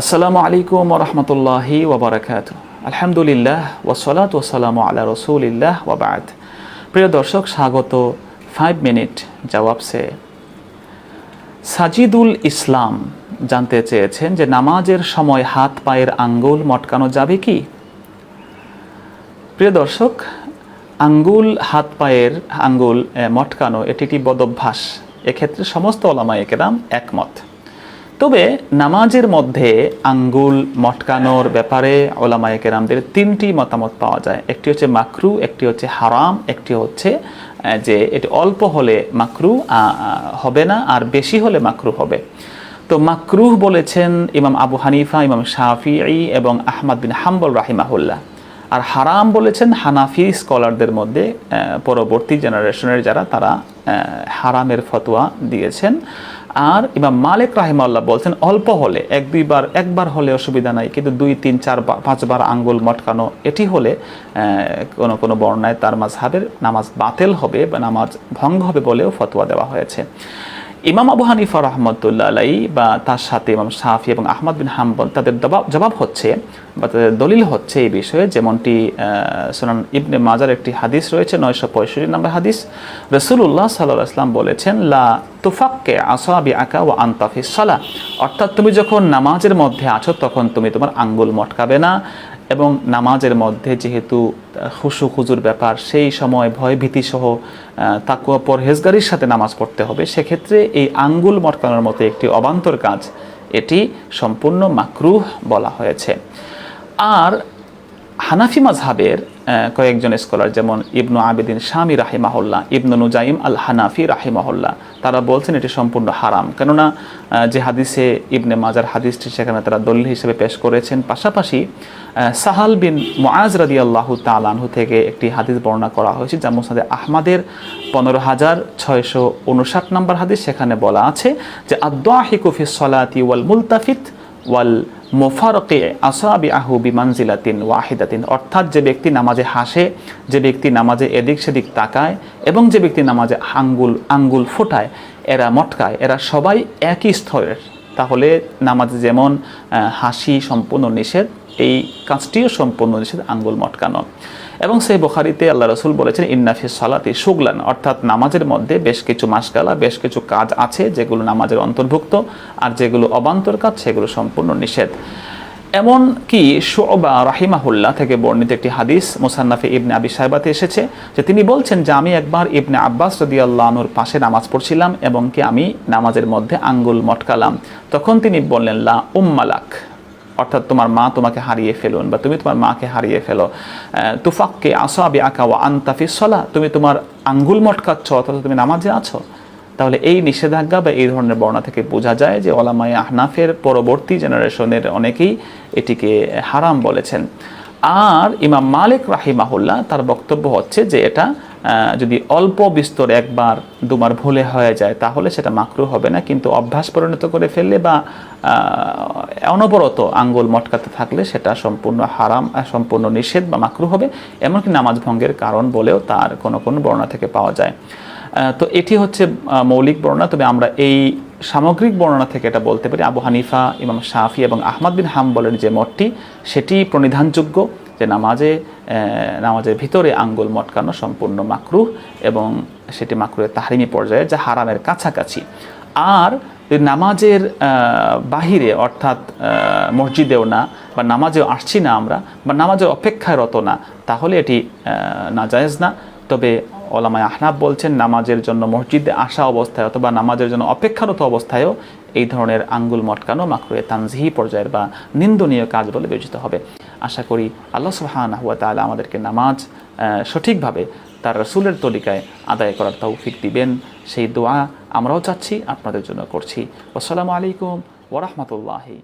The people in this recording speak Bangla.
আসসালামু আলাইকুম ওরহমতুল্লাহি ওবরাকাত আলহামদুলিল্লাহ ওসলাত ওসালাম আলা রসুলিল্লাহ ওবাদ প্রিয় দর্শক, স্বাগত ফাইভ মিনিট জবাব সে। সাজিদুল ইসলাম জানতে চেয়েছেন যে নামাজের সময় হাত পায়ের আঙ্গুল মটকানো যাবে কি? প্রিয় দর্শক, আঙ্গুল, হাত পায়ের আঙ্গুল মটকানো, এটি একটি বদভ্যাস। এক্ষেত্রে সমস্ত ওলামায়ে কেরাম একমত। তবে নামাজের মধ্যে আঙ্গুল মটকানোর ব্যাপারে ওলামায়ে কেরামদের তিনটি মতামত পাওয়া যায়। একটি হচ্ছে মাকরু, একটি হচ্ছে হারাম, একটি হচ্ছে যে এটি অল্প হলে মাকরু হবে না, আর বেশি হলে মাকরু হবে। তো মাকরুহ বলেছেন ইমাম আবু হানিফা, ইমাম শাফিঈ এবং আহমদ বিন হাম্বল রাহিমাহুল্লাহ। আর হারাম বলেছেন হানাফি স্কলারদের মধ্যে পরবর্তী জেনারেশনের যারা, তারা হারামের ফতোয়া দিয়েছেন। আর ইমাম মালিক রাহিমাল্লাহ বলছেন, অল্প হলে, এক দুইবার একবার হলে অসুবিধা নাই, কিন্তু দুই, তিন, চার পাঁচবার আঙ্গুল মটকানো, এটি হলে কোনো কোনো বর্ণায় তার মাঝহাবের নামাজ বাতিল হবে বা নামাজ ভঙ্গ হবে বলেও ফতোয়া দেওয়া হয়েছে। ইমাম আবু হানিফা রহমতুল্লাহ আলাই বা তার সাথে ইমাম শাফি এবং আহমদ বিন হাম্বল তাদের জবাব হচ্ছে বা তাদের দলিল হচ্ছে এই বিষয়ে। যেমনটি সুনান ইবনে মাজার একটি হাদিস রয়েছে, নয়শো পঁয়ষট্টি নম্বর হাদিস। রসুল্লাহ সাল্লাহ আসলাম বলেছেন, লা তুফাক্কে আসাবি আঁকা ও আন্তাফি সালা অর্থাৎ তুমি যখন নামাজের মধ্যে আছো, তখন তুমি তোমার আঙ্গুল মটকাবে না। এবং নামাজের মধ্যে যেহেতু খুশু খুজুর ব্যাপার, সেই সময় ভয় ভীতি সহ তাকুয়া পরহেজগারির সাথে নামাজ পড়তে হবে। সেক্ষেত্রে এই আঙ্গুল মটকানোর মতো একটি অবান্তর কাজ, এটি সম্পূর্ণ মাকরুহ বলা হয়েছে। আর হানাফি মাজহাবের আহ, কয়েকজন স্কলার যেমন ইবনু আবেদিন শামি রাহিমাহল্লা ইবনু নুজাইম আল হানাফি রাহিমাহল্লা তারা বলছেন এটি সম্পূর্ণ হারাম। কেননা যে হাদিসে ইবনে মাজার হাদিসটি সেখানে তারা দলিল হিসেবে পেশ করেছেন পাশাপাশি সাহাল বিন মুআজ রাদি আল্লাহ তালানহু থেকে একটি হাদিস বর্ণনা করা হয়েছে যা মুসাদে আহমাদের পনেরো হাজার ছয়শো উনষাট নম্বর হাদিস সেখানে বলা আছে যে আদাহিকুফি সলাতি ওয়াল মুলতাফিত ওয়াল মোফারকে আসাবি আহু বিমানজিলাতিন ওয়াহিদাতিন। অর্থাৎ যে ব্যক্তি নামাজে হাসে, যে ব্যক্তি নামাজে এদিক সেদিক তাকায় এবং যে ব্যক্তি নামাজে আঙ্গুল আঙ্গুল ফোটায়, এরা মটকায়, এরা সবাই একই স্তরের। তাহলে নামাজে যেমন হাসি সম্পূর্ণ নিষেধ, এই কাজটিও সম্পূর্ণ নিষেধ, আঙ্গুল মটকানো। এবং সেই বোখারিতে আল্লাহ রসুল বলেছেন ইন্নাফি সালাতি সুগলান অর্থাৎ নামাজের মধ্যে বেশ কিছু মাসগালা, বেশ কিছু কাজ আছে যেগুলো নামাজের অন্তর্ভুক্ত, আর যেগুলো অবান্তর কাজ, সেগুলো সম্পূর্ণ নিষেধ। এমন কি শোবা রাহিমাহুল্লাহ থেকে বর্ণিত একটি হাদিস মুসান্নাফে ইবনে আবি সাহেবাতে এসেছে, যে তিনি বলছেন যে আমি একবার ইবনে আব্বাস রদি আল্লাহনুর পাশে নামাজ পড়ছিলাম এবং কি আমি নামাজের মধ্যে আঙ্গুল মটকালাম। তখন তিনি বললেন, লা উম্মালাক অর্থাৎ তোমার মা তোমাকে হারিয়ে ফেলুন বা তুমি তোমার মাকে হারিয়ে ফেলো। তুফাককে তুফাক্কে আসাবি আঁকা ও আন্তাফি সলা তুমি তোমার আঙ্গুল মটকাচ্ছ অথচ তুমি নামাজে আছো? তাহলে এই নিষেধাজ্ঞা বা এই ধরনের বর্ণনা থেকে বোঝা যায় যে ওলামাই আহনাফের পরবর্তী জেনারেশনের অনেকেই এটিকে হারাম বলেছেন। আর ইমাম মালিক রাহিমাহুল্লাহ তার বক্তব্য হচ্ছে যে এটা যদি অল্প বিস্তর একবার দুবার ভুলে হয়ে যায় তাহলে সেটা মাকরু হবে না, কিন্তু অভ্যাস পরিণত করে ফেললে বা অনবরত আঙ্গুল মটকাতে থাকলে সেটা সম্পূর্ণ হারাম সম্পূর্ণ নিষেধ বা মাকরু হবে, এমনকি নামাজ ভঙ্গের কারণ বলেও তার কোনো কোনো বর্ণনা থেকে পাওয়া যায়। তো এটি হচ্ছে মৌলিক বর্ণনা। তবে আমরা এই সামগ্রিক বর্ণনা থেকে এটা বলতে পারি। আবু হানিফা, ইমাম শাফি এবং আহমদ বিন হাম্বলের যে মতটি সেটি প্রণিধানযোগ্য যে নামাজে নামাজের ভিতরে আঙ্গুল মটকানো সম্পূর্ণ মাকরুহ এবং সেটি মাকরুহের তাহারিমি পর্যায়ে যা হারামের কাছাকাছি। আর নামাজের বাহিরে অর্থাৎ মসজিদেও না বা নামাজেও আসছি না আমরা বা নামাজের অপেক্ষায় রত না, তাহলে এটি নাজায়েজ না। তবে ওলামায় আহনাব বলছেন, নামাজের জন্য মসজিদে আসা অবস্থায় অথবা নামাজের জন্য অপেক্ষারত অবস্থায়ও এই ধরনের আঙ্গুল মটকানো মাকরুয়ে তানজিহি, পর্যায়ের বা নিন্দনীয় কাজ বলে বিবেচিত হবে। আশা করি আল্লাহ সুবহানাহু হুয়া আমাদেরকে নামাজ সঠিকভাবে তার রসুলের তরিকায় আদায় করার তৌফিক দিবেন। সেই দোয়া আমরাও চাচ্ছি, আপনাদের জন্য করছি। আসসালামু আলাইকুম ওরহমতুল্লাহি